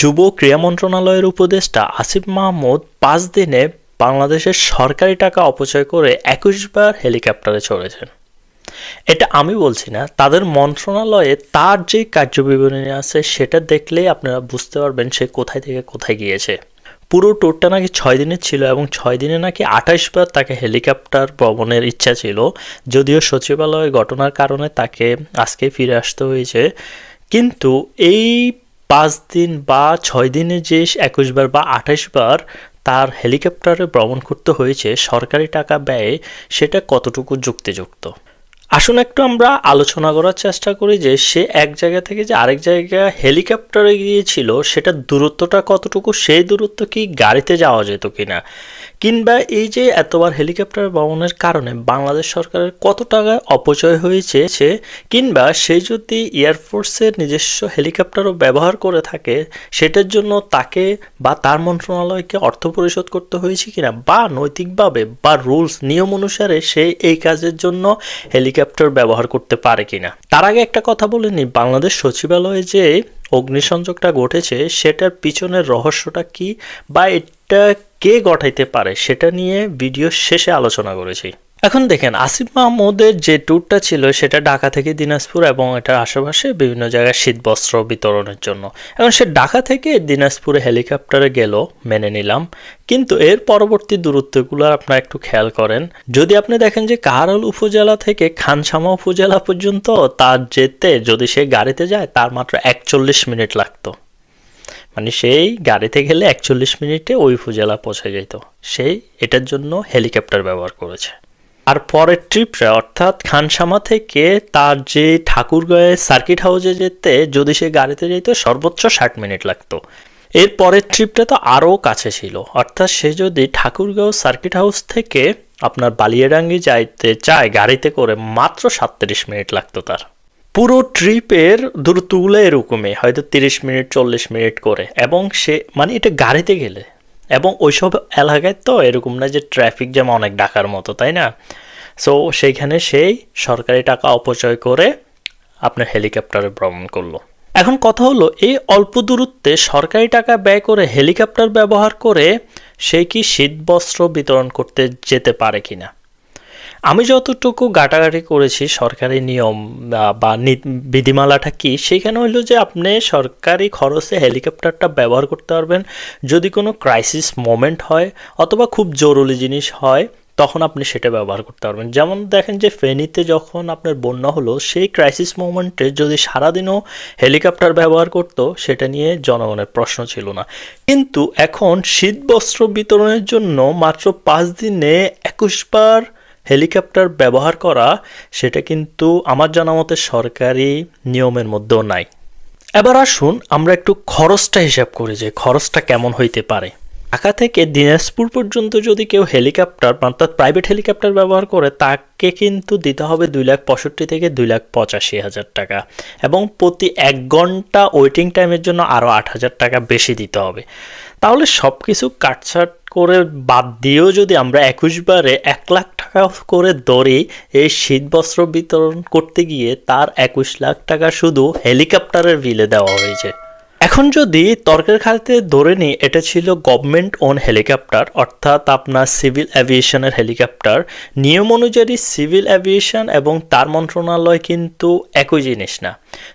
যুব ক্রীড়া মন্ত্রণালয়ের উপদেষ্টা আসিফ মাহমুদ পাঁচ দিনে বাংলাদেশের সরকারি টাকা অপচয় করে একুশ বার হেলিকপ্টারে চড়েছেন। এটা আমি বলছি না, তাদের মন্ত্রণালয়ে তার যে কার্যবিবরণী আছে সেটা দেখলেই আপনারা বুঝতে পারবেন সে কোথায় থেকে কোথায় গিয়েছে। পুরো ট্যুরটা নাকি ছয় দিনের ছিল এবং ছয় দিনে নাকি আঠাশ বার তাকে হেলিকপ্টার ভ্রমণের ইচ্ছা ছিল, যদিও সচিবালয় ঘটনার কারণে তাকে আজকে ফিরে আসতে হয়েছে। কিন্তু এই পাঁচ দিন বা ছয় দিনে যে একুশ বার বা আঠাশ বার তার হেলিকপ্টারে ভ্রমণ করতে হয়েছে সরকারি টাকা ব্যয়ে, সেটা কতটুকু যুক্তিযুক্ত? আসুন একটু আমরা আলোচনা করার চেষ্টা করি যে সে এক জায়গা থেকে যে আরেক জায়গায় হেলিকপ্টারে গিয়েছিল, সেটা দূরত্বটা কতটুকু? সেই দূরত্ব কি গাড়িতে যাওয়া যেত কিনা? কিংবা এই যে এতবার হেলিকপ্টার ভ্রমণের কারণে বাংলাদেশ সরকারের কত টাকা অপচয় হয়েছে সে, কিংবা সে যদি এয়ারফোর্সের নিজস্ব হেলিকপ্টারও ব্যবহার করে থাকে, সেটার জন্য তাকে বা তার মন্ত্রণালয়কে অর্থ পরিশোধ করতে হয়েছে কিনা? বা নৈতিকভাবে বা রুলস, নিয়ম অনুসারে সে এই কাজের জন্য হেলিকপ্টার ব্যবহার করতে পারে কিনা। তার আগে একটা কথা বলে নি, বাংলাদেশ সচিবালয়ে যে অগ্নিসংযোগটা ঘটেছে, সেটার পিছনের রহস্যটা কি বা এটা কে ঘটাইতে পারে, সেটা নিয়ে ভিডিও শেষে আলোচনা করেছি। এখন দেখেন, আসিফ মাহমুদের যে ট্যুরটা ছিল, সেটা ঢাকা থেকে দিনাজপুর এবং এটার আশেপাশে বিভিন্ন জায়গায় শীতবস্ত্র বিতরণের জন্য। এখন সে ঢাকা থেকে দিনাজপুরে হেলিকপ্টারে গেল, মেনে নিলাম। কিন্তু এর পরবর্তী দূরত্বগুলো আপনারা একটু খেয়াল করেন। যদি আপনি দেখেন যে কাহারল উপজেলা থেকে খানসামা উপজেলা পর্যন্ত তার যেতে, যদি সে গাড়িতে যায়, তার মাত্র একচল্লিশ মিনিট লাগতো। মানে সেই গাড়িতে গেলে একচল্লিশ মিনিটে ওই উপজেলা পৌঁছে যেত। সেই এটার জন্য হেলিকপ্টার ব্যবহার করেছে। আর পরের ট্রিপটা, অর্থাৎ খানসামা থেকে তার যে ঠাকুরগাঁয়ে সার্কিট হাউসে যেতে, যদি সে গাড়িতে যেত, সর্বোচ্চ ষাট মিনিট লাগতো। এর পরের ট্রিপটা তো আরও কাছে ছিল। অর্থাৎ সে যদি ঠাকুরগাঁও সার্কিট হাউস থেকে আপনার বালিয়াডাঙ্গি যাইতে চায়, গাড়িতে করে, মাত্র সাতত্রিশ মিনিট লাগতো তার। পুরো ট্রিপের দূরত্বগুলো এরকমই, হয়তো তিরিশ মিনিট, চল্লিশ মিনিট করে। এবং সে মানে এটা গাড়িতে গেলে। এবং ওইসব এলাকায় তো এরকম না যে ট্রাফিক জ্যাম অনেক ডাকার মতো, তাই না? সো সেইখানে সেই সরকারি টাকা অপচয় করে আপনার হেলিকপ্টারে ভ্রমণ করল। এখন কথা হলো, এই অল্প দূরত্বে সরকারি টাকা ব্যয় করে হেলিকপ্টার ব্যবহার করে সে কি শীতবস্ত্র বিতরণ করতে যেতে পারে কিনা? আমি যতটুকু গাটাগাটি করেছি সরকারি নিয়ম বা বিধিমালাটা কি, সেখানে হইল যে আপনি সরকারি খরচে হেলিকপ্টারটা ব্যবহার করতে পারবেন। যদি কোনো ক্রাইসিস মোমেন্ট হয় অথবা খুব জরুরি জিনিস হয়, তখন আপনি সেটা ব্যবহার করতে পারবেন। যেমন দেখেন যে ফেনীতে যখন আপনার বন্যা হলো, সেই ক্রাইসিস মোমেন্টে যদি সারাদিনও হেলিকপ্টার ব্যবহার করত, সেটা নিয়ে জনগণের প্রশ্ন ছিল না। কিন্তু এখন শীত বস্ত্র বিতরণের জন্য মাত্র পাঁচ দিনে একুশবার বার হেলিকপ্টার ব্যবহার করা, সেটা কিন্তু আমার জানা মতে সরকারি নিয়মের মধ্যেও নাই। এবার আসুন আমরা একটু খরচটা হিসাব করি যে খরচটা কেমন হইতে পারে। ঢাকা থেকে দিনাজপুর পর্যন্ত যদি কেউ হেলিকপ্টার, অর্থাৎ প্রাইভেট হেলিকপ্টার ব্যবহার করে, তাকে কিন্তু দিতে হবে দুই লাখ পঁয়ষট্টি থেকে দুই লাখ পঁচাশি হাজার টাকা। এবং প্রতি এক ঘণ্টা ওয়েটিং টাইমের জন্য আরও আট হাজার টাকা বেশি দিতে হবে। তাহলে সব কিছু কাটছাট করে বাদ দিয়েও যদি আমরা একুশ বারে এক লাখ টাকা করে ধরি এই শীত বস্ত্র বিতরণ করতে গিয়ে তার একুশ লাখ টাকা শুধু হেলিকপ্টারের বিলে দেওয়া হয়েছে। এখন যদি তর্কের খাতে ধরে নিই এটা ছিল গভর্নমেন্ট ওন হেলিকপ্টার অর্থাৎ আপনার সিভিল অ্যাভিয়েশনের হেলিকপ্টার নিয়ম অনুযায়ী সিভিল অ্যাভিয়েশন এবং তার মন্ত্রণালয় কিন্তু একই জিনিস না।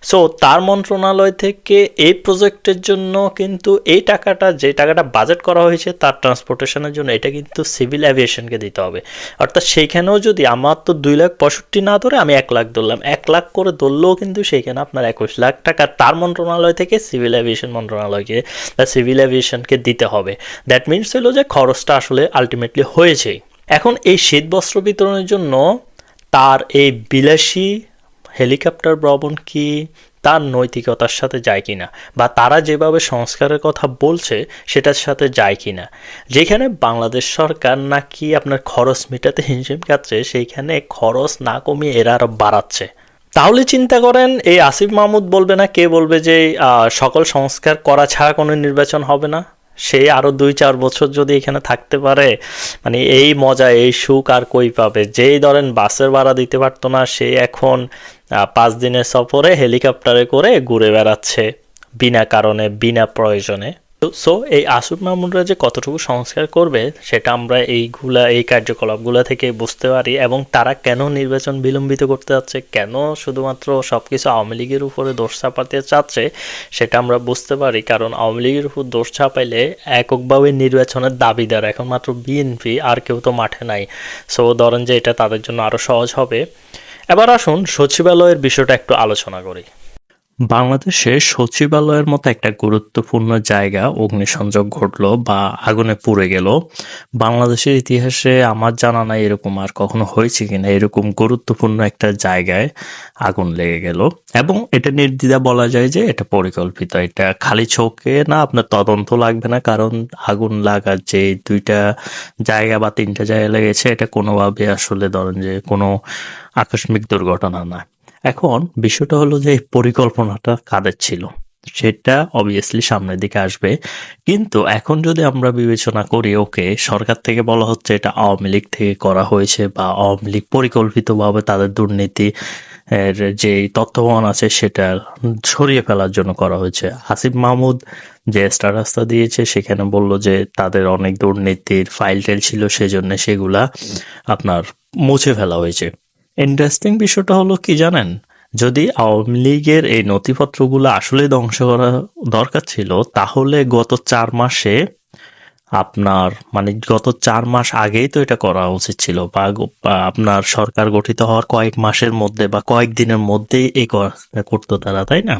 সো তার মন্ত্রণালয় থেকে এই প্রজেক্টের জন্য কিন্তু এই টাকাটা, যে টাকাটা বাজেট করা হয়েছে তার ট্রান্সপোর্টেশনের জন্য, এটা কিন্তু সিভিল অ্যাভিয়েশনকে দিতে হবে। অর্থাৎ সেইখানেও যদি আমার তো দুই লাখ পঁয়ষট্টি না ধরে আমি এক লাখ ধরলাম, এক লাখ করে ধরলেও কিন্তু সেইখানে আপনার একুশ লাখ টাকা তার মন্ত্রণালয় থেকে সিভিল অ্যাভিয়েশন মন্ত্রণালয়কে, বা সিভিল অ্যাভিয়েশনকে দিতে হবে। দ্যাট মিনস হলো যে খরচটা আসলে আলটিমেটলি হয়েছেই। এখন এই শীত বস্ত্র বিতরণের জন্য তার এই বিলাসী হেলিকপ্টার ভ্রমণ কি তার নৈতিকতার সাথে যায় কি না বা তারা যেভাবে সংস্কারের কথা বলছে সেটার সাথে যায় কি না যেখানে বাংলাদেশ সরকার নাকি আপনার খরচ মেটাতে হিমশিম খাচ্ছে, সেইখানে খরচ না কমিয়ে এরা আরও বাড়াচ্ছে। তাহলে চিন্তা করেন, এই আসিফ মাহমুদ বলবে না? কে বলবে যে সকল সংস্কার করা ছাড়া কোনো নির্বাচন হবে না? সে আরও দুই চার বছর যদি এখানে থাকতে পারে মানে এই মজা, এই সুখ আর কই পাবে? যেই ধরেন বাসের ভাড়া দিতে পারতো না, সে এখন পাঁচ দিনের সফরে হেলিকপ্টারে করে ঘুরে বেড়াচ্ছে বিনা কারণে, বিনা প্রয়োজনে। সো এই আসুদ মামুনরা যে কতটুকু সংস্কার করবে, সেটা আমরা এইগুলা, এই কার্যকলাপগুলো থেকে বুঝতে পারি এবং তারা কেন নির্বাচন বিলম্বিত করতে যাচ্ছে, কেন শুধুমাত্র সব কিছু আওয়ামী লীগের উপরে দোষ চাপাতে চাচ্ছে, সেটা আমরা বুঝতে পারি। কারণ আওয়ামী লীগের উপর দোষ চাপাইলে এককভাবে নির্বাচনের দাবিদার এখন মাত্র বিএনপি আর কেউ তো মাঠে নাই। সো ধরেন যে এটা তাদের জন্য আরও সহজ হবে। এবার আসুন সচিবালয়ের বিষয়টা একটু আলোচনা করি। বাংলাদেশে সচিবালয়ের মতো একটা গুরুত্বপূর্ণ জায়গা অগ্নিসংযোগ ঘটলো বা আগুনে পুড়ে গেল। বাংলাদেশের ইতিহাসে আমার জানা নাই এরকম আর কখনো হয়েছে কিনা এরকম গুরুত্বপূর্ণ একটা জায়গায় আগুন লেগে গেল। এবং এটা নির্দ্বিধা বলা যায় যে এটা পরিকল্পিত। এটা খালি চোখে না, আপনার তদন্ত লাগবে না, কারণ আগুন লাগার যে দুইটা জায়গা বা তিনটা জায়গা লেগেছে, এটা কোনোভাবে আসলে ধরেন যে কোনো আকস্মিক দুর্ঘটনা না। এখন বিষয়টা হলো যে পরিকল্পনাটা কাদের ছিল? সেটা অবভিয়াসলি সামনের দিকে আসবে। কিন্তু এখন যদি আমরা বিবেচনা করি, ওকে, সরকার থেকে বলা হচ্ছে এটা আওয়ামী লীগ থেকে করা হয়েছে বা আওয়ামী লীগ পরিকল্পিতভাবে তাদের দুর্নীতি এর যে তথ্যবহন আছে সেটা সরিয়ে ফেলার জন্য করা হয়েছে। আসিফ মাহমুদ যে স্টারাস্তা দিয়েছে, সেখানে বলল যে তাদের অনেক দুর্নীতির ফাইল টেল ছিল, সেজন্য সেগুলা আপনার মুছে ফেলা হয়েছে। ইন্টারেস্টিং বিষয়টা হলো কি জানেন? যদি আওয়ামী লীগের এই নথিপত্রগুলো আসলে ধ্বংস করা দরকার ছিল, তাহলে গত চার মাসে আপনার মানে গত চার মাস আগেই তো এটা করা উচিত ছিল বা আপনার সরকার গঠিত হওয়ার কয়েক মাসের মধ্যে বা কয়েক দিনের মধ্যেই এই করতো তারা, তাই না?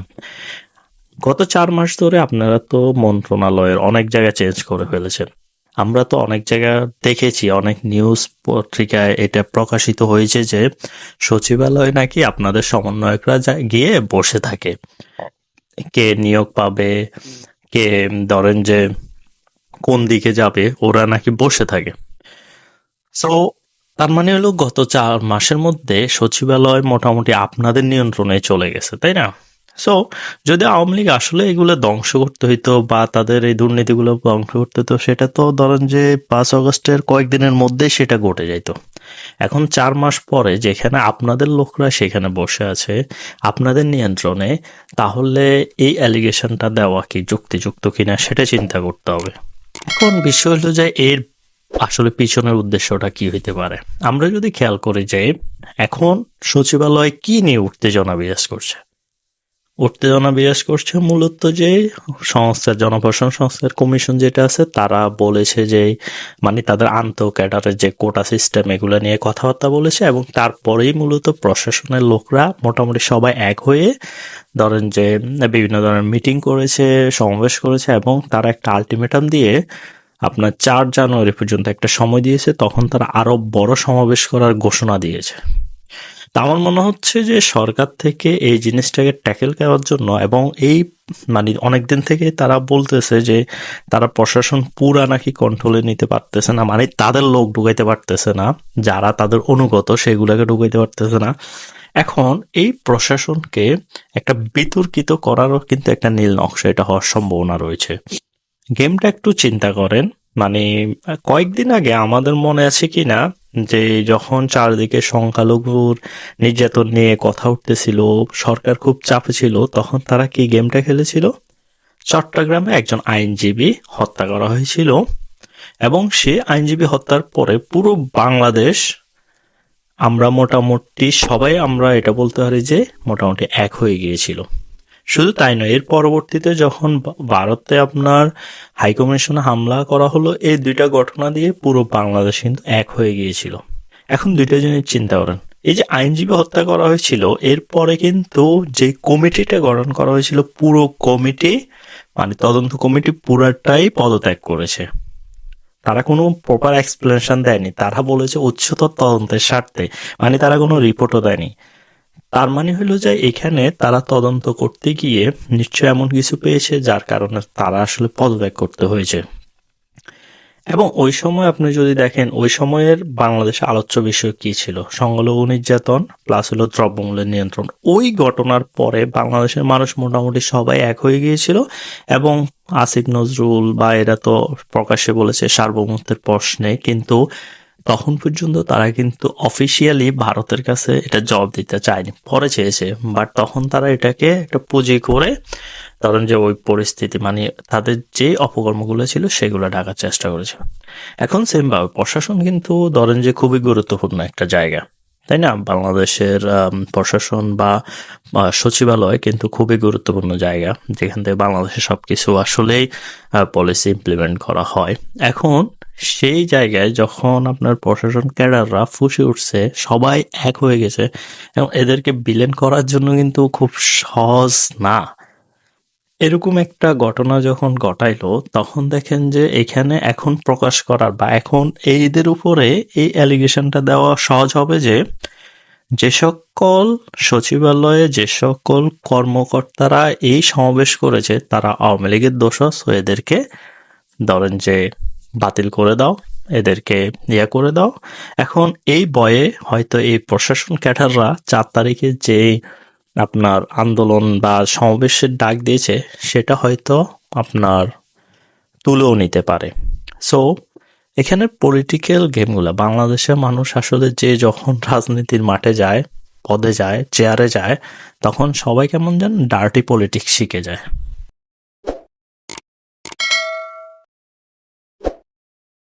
গত চার মাস ধরে আপনারা তো মন্ত্রণালয়ের অনেক জায়গায় চেঞ্জ করে ফেলেছেন। আমরা তো অনেক জায়গা দেখেছি, অনেক নিউজ পত্রিকায় এটা প্রকাশিত হয়েছে যে সচিবালয় নাকি আপনাদের সমন্বয়করা গিয়ে বসে থাকে। কে নিয়োগ পাবে, কে ধরেন যে কোন দিকে যাবে, ওরা নাকি বসে থাকে। সো তার মানে হলো গত চার মাসের মধ্যে সচিবালয় মোটামুটি আপনাদের নিয়ন্ত্রণে চলে গেছে, তাই না? সো যদি আওয়ামী লীগ আসলে এগুলো ধ্বংস করতে হইতো বা তাদের এই দুর্নীতিগুলো ধ্বংস করতে হতো সেটা তো ধরেন যে পাঁচ অগস্টের কয়েকদিনের মধ্যে সেটা ঘটে যাইতো। এখন চার মাস পরে যেখানে আপনাদের লোকরা সেখানে বসে আছে, আপনাদের নিয়ন্ত্রণে, তাহলে এই অ্যালিগেশনটা দেওয়া কি যুক্তিযুক্ত কিনা সেটা চিন্তা করতে হবে। এখন বিষয় হলো যে এর আসলে পিছনের উদ্দেশ্যটা কি হইতে পারে? আমরা যদি খেয়াল করি যে এখন সচিবালয় কি নিয়ে উত্তেজনা বিরাজ করছে? উত্তেজনা বিরাজ করছে মূলত যে সংস্থার, জনপ্রশাসন সংস্থার কমিশন যেটা আছে, তারা বলেছে যে মানে তাদের আন্ত ক্যাডারের যে কোটা সিস্টেম, এগুলো নিয়ে কথাবার্তা বলেছে এবং তারপরেই মূলত প্রশাসনের লোকরা মোটামুটি সবাই এক হয়ে ধরেন যে, বিভিন্ন ধরনের মিটিং করেছে, সমাবেশ করেছে এবং তারা একটা আলটিমেটাম দিয়ে আপনার চার জানুয়ারি পর্যন্ত একটা সময় দিয়েছে, তখন তারা আরও বড় সমাবেশ করার ঘোষণা দিয়েছে। তা আমার মনে হচ্ছে যে সরকার থেকে এই জিনিসটাকে ট্যাকেল করার জন্য এবং এই মানে অনেকদিন থেকে তারা বলতেছে যে তারা প্রশাসন পুরা নাকি কন্ট্রোলে নিতে পারতেছে না। মানে তাদের লোক ঢুকাইতে পারতেছে না। যারা তাদের অনুগত সেগুলোকে ঢুকাইতে পারতেছে না। এখন এই প্রশাসনকে একটা বিতর্কিত করারও কিন্তু একটা নীল নকশা এটা হওয়ার সম্ভাবনা রয়েছে। গেমটা একটু চিন্তা করেন। মানে কয়েকদিন আগে আমাদের মনে আছে কি না যে, যখন চারদিকে সংখ্যালঘুর নির্যাতন নিয়ে কথা উঠতেছিল, সরকার খুব চাপে ছিল, তখন তারা কি গেমটা খেলেছিল? চট্টগ্রামে একজন আইনজীবী হত্যা করা হয়েছিল এবং সে আইনজীবী হত্যার পরে পুরো বাংলাদেশ, আমরা মোটামুটি সবাই আমরা এটা বলতে পারি যে, মোটামুটি এক হয়ে গিয়েছিল। শুধু তাই নয়, এর পরবর্তীতে যখন ভারতে আপনার হাইকমিশনে হামলা করা হলো, এই দুইটা ঘটনা দিয়ে পুরো বাংলাদেশ কিন্তু এক হয়ে গিয়েছিল। এখন দুইটা জিনিস চিন্তা করেন। এই যে আইনজীবী হত্যা করা হয়েছিল, এরপরে কিন্তু যে কমিটিটা গঠন করা হয়েছিল, পুরো কমিটি মানে তদন্ত কমিটি পুরাটাই পদত্যাগ করেছে। তারা কোনো প্রপার এক্সপ্লেনেশন দেয়নি। তারা বলেছে উচ্চতর তদন্তের স্বার্থে মানে তারা কোনো রিপোর্টও দেয়নি। তার মানে হলো যে এখানে তারা তদন্ত করতে গিয়ে নিশ্চয় এমন কিছু পেয়েছে যার কারণে তারা আসলে পদত্যাগ করতে হয়েছে। এবং ওই সময় আপনি যদি দেখেন, ওই সময়ের বাংলাদেশে আলোচ্য বিষয় কি ছিল? সংখ্যালঘু নির্যাতন প্লাস হলো দ্রব্যমূল্যের নিয়ন্ত্রণ। ওই ঘটনার পরে বাংলাদেশের মানুষ মোটামুটি সবাই এক হয়ে গিয়েছিল এবং আসিফ নজরুল বা এরা তো প্রকাশ্যে বলেছে সার্বভৌমত্বের প্রশ্নে, কিন্তু তখন পর্যন্ত তারা কিন্তু অফিসিয়ালি ভারতের কাছে এটা জবাব দিতে চায়নি। পরে চেয়েছে বাট তখন তারা এটাকে একটা পুঁজি করে ধরেন যে ওই পরিস্থিতি মানে তাদের যে অপকর্মগুলো ছিল সেগুলো ঢাকার চেষ্টা করেছে। এখন সেমভাবে প্রশাসন কিন্তু ধরেন যে খুবই গুরুত্বপূর্ণ একটা জায়গা, তাই না? বাংলাদেশের প্রশাসন বা সচিবালয় কিন্তু খুবই গুরুত্বপূর্ণ জায়গা, যেখান থেকে বাংলাদেশের সবকিছু আসলেই পলিসি ইমপ্লিমেন্ট করা হয়। এখন সেই জায়গায় যখন আপনার প্রশাসন ক্যাডাররা ফুসে উঠছে, সবাই এক হয়ে গেছে এবং এদেরকে বিলেন করার জন্য কিন্তু খুব সহজ না। এরকম একটা ঘটনা যখন ঘটাইলো, তখন দেখেন যে এখানে এখন প্রকাশ করার বা এখন এইদের উপরে এই অ্যালিগেশনটা দেওয়া সহজ হবে যে যে সকল সচিবালয়ে যে সকল কর্মকর্তারা এই সমাবেশ করেছে, তারা আওয়ামী লীগের দোষস ও এদেরকে ধরেন যে বাতিল করে দাও, এদেরকে ইয়া করে দাও। এখন এই বয়ে হয়তো এই প্রশাসন ক্যাডাররা চার তারিখে যে আপনার আন্দোলন বা সমাবেশের ডাক দিয়েছে, সেটা হয়তো আপনার তুলেও নিতে পারে। সো এখানে পলিটিক্যাল গেমগুলো বাংলাদেশের মানুষ আসলে যে যখন রাজনীতির মাঠে যায়, পদে যায় চেয়ারে যায়, তখন সবাই কেমন যেন ডার্টি পলিটিক্স শিখে যায়।